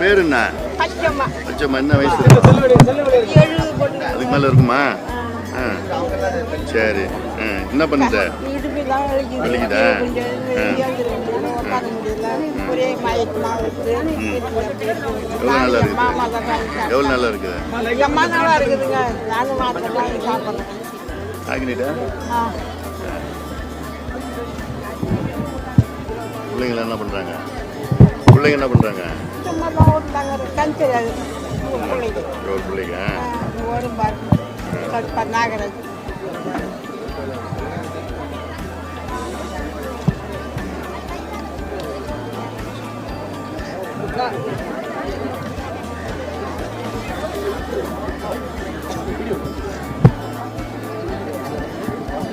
பேர் என்ன? பச்சம்மா. அச்சம்மா என்ன வயசு? அதுக்கு மேலே இருக்குமா? ஆ. சரி. ஆ. என்ன பண்ணுத? வலிக்குது. எவ்வளோ நல்லா இருக்குது. எவ்வளோ நல்லா இருக்குது? எம்மா நல்லா இருக்குதுங்க. நானும் மாத்திரை வாங்கி சாப்பிட்றேன் ஆக்கினிட்டா ஆ. பிள்ளைங்க என்ன பண்ணுறாங்க பிள்ளைங்க என்ன பண்ணுறாங்க சும்மா தான் கண் தெரியாது பிள்ளைக்கு. ஒரு பிள்ளைங்க ஆ, ஒரு பாரு கடுப்பா நாகராஜ்.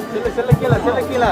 திருப்பி திருப்பி திருப்பி அப்படியே திருப்பி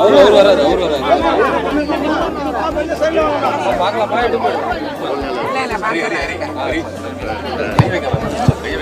அவர் வராது அவர் வராது பார்க்கலாமா எடுத்து போடு.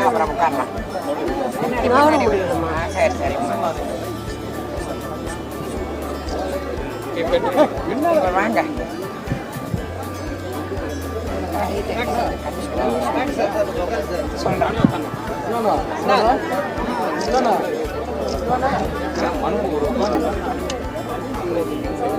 அப்புறம் உட்காரலாம். சரி சரிம்மா இங்க வாங்க. சொல்றேன்